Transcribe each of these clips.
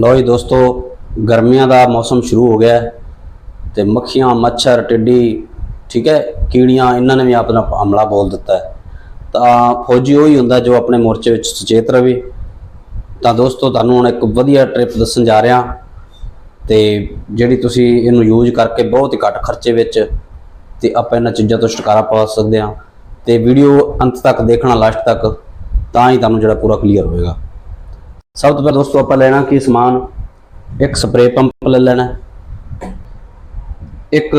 ਲਓ ਜੀ ਦੋਸਤੋ, ਗਰਮੀਆਂ ਦਾ ਮੌਸਮ ਸ਼ੁਰੂ ਹੋ ਗਿਆ ਹੈ ਤੇ ਮੱਖੀਆਂ, ਮੱਛਰ, ਟਿੱਡੀ, ਠੀਕ ਹੈ, ਕੀੜੀਆਂ, ਇਹਨਾਂ ਨੇ ਵੀ ਆਪਣਾ ਹਮਲਾ ਬੋਲ ਦਿੱਤਾ ਹੈ। ਤਾਂ ਫੌਜੀ ਉਹ ਹੀ ਹੁੰਦਾ ਜੋ ਆਪਣੇ ਮੋਰਚੇ ਵਿੱਚ ਸੁਚੇਤ ਰਵੇ। ਤਾਂ ਦੋਸਤੋ, ਤੁਹਾਨੂੰ ਹੁਣ ਇੱਕ ਵਧੀਆ ਟ੍ਰਿਪ ਦੱਸਣ ਜਾ ਰਿਹਾ। ਤੇ ਜਿਹੜੀ ਤੁਸੀਂ ਇਹਨੂੰ ਯੂਜ਼ ਕਰਕੇ ਬਹੁਤ ਹੀ ਘੱਟ ਖਰਚੇ ਵਿੱਚ ਤੇ ਆਪਾਂ ਇਹਨਾਂ ਚੀਜ਼ਾਂ ਤੋਂ ਛੁਟਕਾਰਾ ਪਾ ਸਕਦੇ ਹਾਂ। ਤੇ ਵੀਡੀਓ ਅੰਤ ਤੱਕ ਦੇਖਣਾ ਲਾਸਟ ਤੱਕ, ਤਾਂ ਹੀ ਤੁਹਾਨੂੰ ਜਿਹੜਾ ਪੂਰਾ ਕਲੀਅਰ ਹੋਵੇਗਾ ਸਭ ਤੋਂ ਪਹਿਲਾਂ ਦੋਸਤੋ ਆਪਾਂ ਲੈਣਾ ਕੀ ਸਮਾਨ? ਇੱਕ ਸਪਰੇ ਪੰਪ ਲੈ ਲੈਣਾ। ਇੱਕ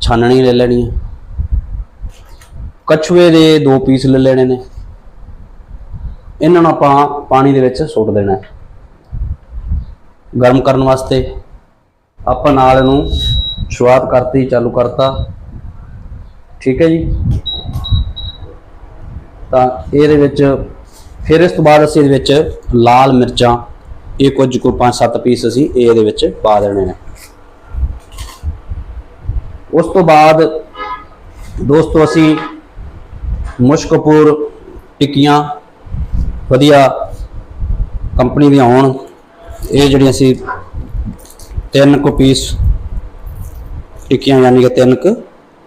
ਛਾਨਣੀ ਲੈ ਲੈਣੀ ਹੈ। ਕਛੂਏ ਦੇ ਦੋ ਪੀਸ ਲੈ ਲੈਣੇ ਨੇ। ਇਹਨਾਂ ਨੂੰ ਆਪਾਂ ਪਾਣੀ ਦੇ ਵਿੱਚ ਸੁੱਟ ਦੇਣਾ ਹੈ। ਗਰਮ ਕਰਨ ਵਾਸਤੇ ਆਪਾਂ ਨਾਲ ਇਹਨੂੰ ਸ਼ੁਰੂਆਤ ਕਰਤੀ, ਚਾਲੂ ਕਰਤਾ। ਠੀਕ ਹੈ ਜੀ? ਤਾਂ ਇਹਦੇ ਵਿੱਚ ਫਿਰ ਇਸ ਤੋਂ ਬਾਅਦ ਅਸੀਂ ਇਹਦੇ ਵਿੱਚ ਲਾਲ ਮਿਰਚਾਂ, ਇਹ ਕੁਝ ਕੋ 5-7 ਪੀਸ ਅਸੀਂ ਇਹ ਇਹਦੇ ਵਿੱਚ ਪਾ ਦੇਣੇ ਨੇ। ਉਸ ਤੋਂ ਬਾਅਦ ਦੋਸਤੋ ਅਸੀਂ ਮੁਸ਼ਕਪੂਰ ਟਿੱਕੀਆਂ ਵਧੀਆ ਕੰਪਨੀ ਦੀਆਂ ਹੋਣ। ਇਹ ਜਿਹੜੀਆਂ ਅਸੀਂ ਤਿੰਨ ਕੁ ਪੀਸ ਟਿੱਕੀਆਂ ਯਾਨੀ ਕਿ ਤਿੰਨ ਕੁ,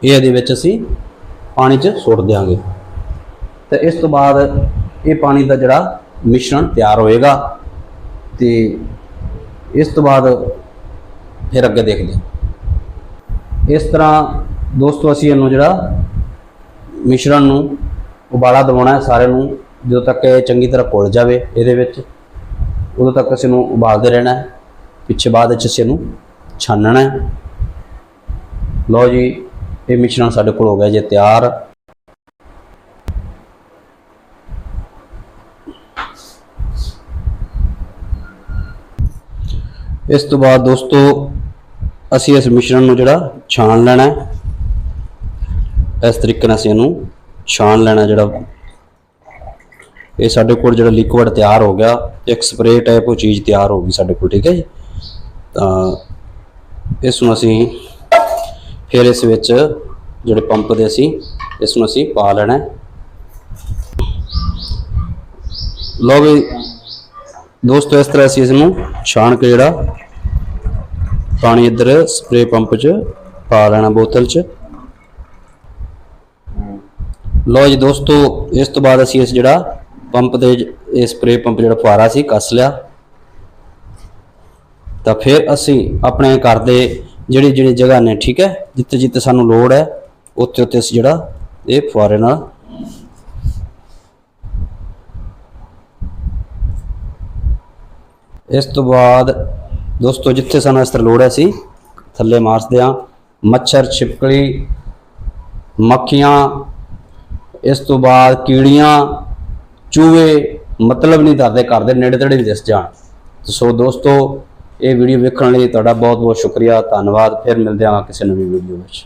ਇਹ ਇਹਦੇ ਵਿੱਚ ਅਸੀਂ ਪਾਣੀ 'ਚ ਸੁੱਟ ਦਿਆਂਗੇ। ਤੇ ਇਸ ਤੋਂ ਬਾਅਦ ਇਹ ਪਾਣੀ ਦਾ ਜਿਹੜਾ ਮਿਸ਼ਰਣ ਤਿਆਰ ਹੋਏਗਾ ਤੇ ਇਸ ਤੋਂ ਬਾਅਦ ਫਿਰ ਅੱਗੇ ਦੇਖਦੇ ਹਾਂ। ਇਸ ਤਰ੍ਹਾਂ ਦੋਸਤੋ ਅਸੀਂ ਇਹਨੂੰ ਜਿਹੜਾ ਮਿਸ਼ਰਣ ਨੂੰ ਉਬਾਲਾ ਦਿਵਾਉਣਾ ਹੈ ਸਾਰੇ ਨੂੰ, ਜਦੋਂ ਤੱਕ ਇਹ ਚੰਗੀ ਤਰ੍ਹਾਂ ਘੁਲ ਜਾਵੇ ਇਹਦੇ ਵਿੱਚ, ਉਦੋਂ ਤੱਕ ਅਸੀਂ ਇਹਨੂੰ ਉਬਾਲਦੇ ਰਹਿਣਾ ਹੈ। ਪਿੱਛੇ ਬਾਅਦ ਵਿੱਚ ਅਸੀਂ ਇਹਨੂੰ ਛਾਨਣਾ ਹੈ। ਲਓ ਜੀ, ਇਹ ਮਿਸ਼ਰਣ ਸਾਡੇ ਕੋਲ ਹੋ ਗਿਆ ਜੇ ਤਿਆਰ। ਇਸ ਤੋਂ ਬਾਅਦ ਦੋਸਤੋ, ਅਸੀਂ ਇਸ ਮਿਸ਼ਰਣ ਨੂੰ ਜਿਹੜਾ ਛਾਣ ਲੈਣਾ ਇਸ ਤਰੀਕੇ ਨਾਲ ਅਸੀਂ ਇਹਨੂੰ ਛਾਣ ਲੈਣਾ ਜਿਹੜਾ। ਇਹ ਸਾਡੇ ਕੋਲ ਜਿਹੜਾ ਲਿਕੁਇਡ ਤਿਆਰ ਹੋ ਗਿਆ, ਇੱਕ ਸਪਰੇ ਟਾਈਪ ਉਹ ਚੀਜ਼ ਤਿਆਰ ਹੋ ਗਈ ਸਾਡੇ ਕੋਲ, ਠੀਕ ਹੈ ਜੀ। ਤਾਂ ਇਸ ਨੂੰ ਅਸੀਂ ਫਿਰ ਇਸ ਵਿੱਚ ਜਿਹੜੇ ਪੰਪ ਦੇ ਅਸੀਂ, ਇਸ ਨੂੰ ਅਸੀਂ ਪਾ ਲੈਣਾ ਹੈ। ਵੀ ਦੋਸਤੋ, ਇਸ ਤਰ੍ਹਾਂ ਅਸੀਂ ਇਸ ਨੂੰ ਛਾਣ ਕੇ ਜਿਹੜਾ ਪਾਣੀ ਇੱਧਰ ਸਪਰੇ ਪੰਪ 'ਚ ਪਾ ਲੈਣਾ ਬੋਤਲ 'ਚ। ਲਓ ਜੀ ਦੋਸਤੋ, ਇਸ ਤੋਂ ਬਾਅਦ ਅਸੀਂ ਇਸ ਜਿਹੜਾ ਪੰਪ ਦੇ ਇਹ ਸਪਰੇ ਪੰਪ ਜਿਹੜਾ ਫੁਆਰਾ ਸੀ, ਕੱਸ ਲਿਆ। ਤਾਂ ਫਿਰ ਅਸੀਂ ਆਪਣੇ ਘਰ ਦੇ ਜਿਹੜੀ ਜਿਹੜੀ ਜਗ੍ਹਾ ਨੇ, ਠੀਕ ਹੈ, ਜਿੱਥੇ ਜਿੱਥੇ ਸਾਨੂੰ ਲੋੜ ਹੈ, ਉੱਥੇ ਉੱਥੇ ਅਸੀਂ ਜਿਹੜਾ ਇਹ ਫੁਆਰੇ ਨਾਲ ਇਸ ਤੋਂ ਬਾਅਦ ਦੋਸਤੋ, ਜਿੱਥੇ ਸਾਨੂੰ ਇਸ ਤਰ੍ਹਾਂ ਲੋੜ ਹੈ, ਅਸੀਂ ਥੱਲੇ ਮਾਰਦੇ ਹਾਂ। ਮੱਛਰ, ਛਿਪਕਲੀ, ਮੱਖੀਆਂ, ਇਸ ਤੋਂ ਬਾਅਦ ਕੀੜੀਆਂ, ਚੂਹੇ, ਮਤਲਬ ਨਹੀਂ ਦੱਸਦੇ ਘਰ ਦੇ, ਨੇੜੇ ਤੇੜੇ ਵੀ ਦਿਸ ਜਾਣ। ਸੋ ਦੋਸਤੋ, ਇਹ ਵੀਡੀਓ ਵੇਖਣ ਲਈ ਤੁਹਾਡਾ ਬਹੁਤ ਬਹੁਤ ਸ਼ੁਕਰੀਆ। ਧੰਨਵਾਦ। ਫਿਰ ਮਿਲਦੇ ਹਾਂ ਕਿਸੇ ਨਵੀਂ ਵੀਡੀਓ ਵਿੱਚ।